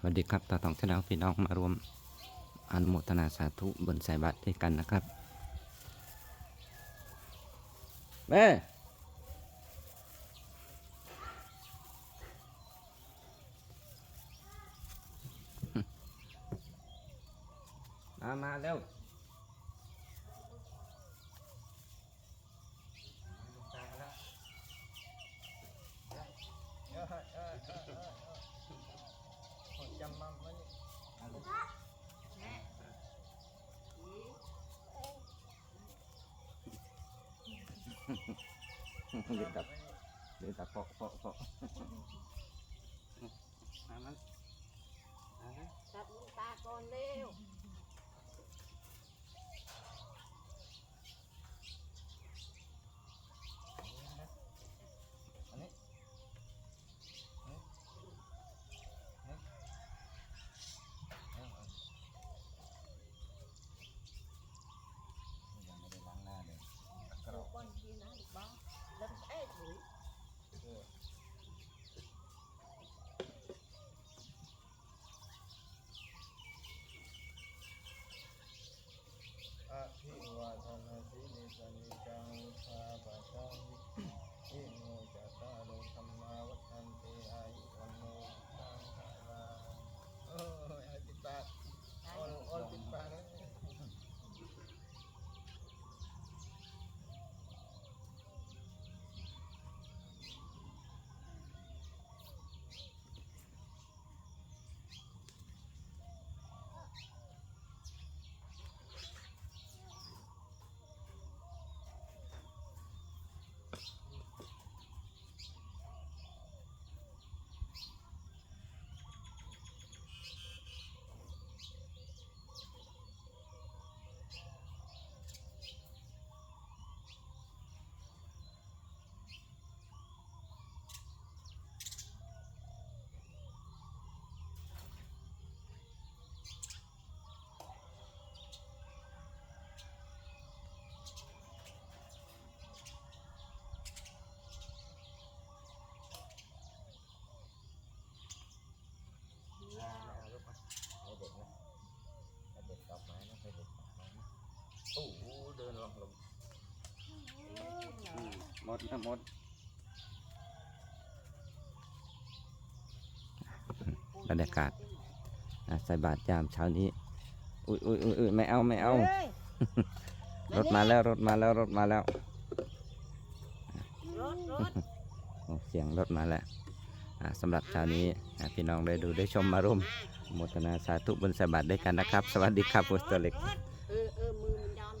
สวัสดีครับตาตองชนะพี่น้องมารวมอนุโมทนาสาธุบนสายบัตรด้วยกันนะครับ แม่มามาเร็ว เดี๋ยวตับเดี๋ยวตับเพาะเพาะเพาะมามันมานะตัดลูกตาก่อนเร็ว อันนี้อันนี้อันนี้เอาเอายังไม่ได้ล้างหน้าเลยกระ ลู โด ก ด ก่อนทีนะลูกบ้าแล้วเอ๊ะหรือ เออ อะภิวาทนาสีนิสนิจังชาปะชังอิโนจัตตาโลธรรมาวัฏันติอายุวันโนตังคาลาโอ้ยไอ้ปิดปากอ่อนอ่อนปิดปากนะ เอาลูกมาให้เด็กนะให้เด็กดอกไม้นะให้เด็กดอกไม้นะโอ้โหเดินลงลงห มดนะหมดบรรยากาศอะใส่บาตรยามเช้านี้ อุ้ยอุ้ยอุ้ยอุ้ยไม่เอาไม่เอาฮ้ยรถมาแล้วรถมาแล้วรถมาแล้วรถรถโอ้เสียงรถมาแล้วอะสำหรับเช้านี้อะพี่น้องได้ดูได้ชมมาร่วมโมทนาสาธุบนสายบาตรด้วยกันนะครับ สวัสดีครับพุทธเล็กรถ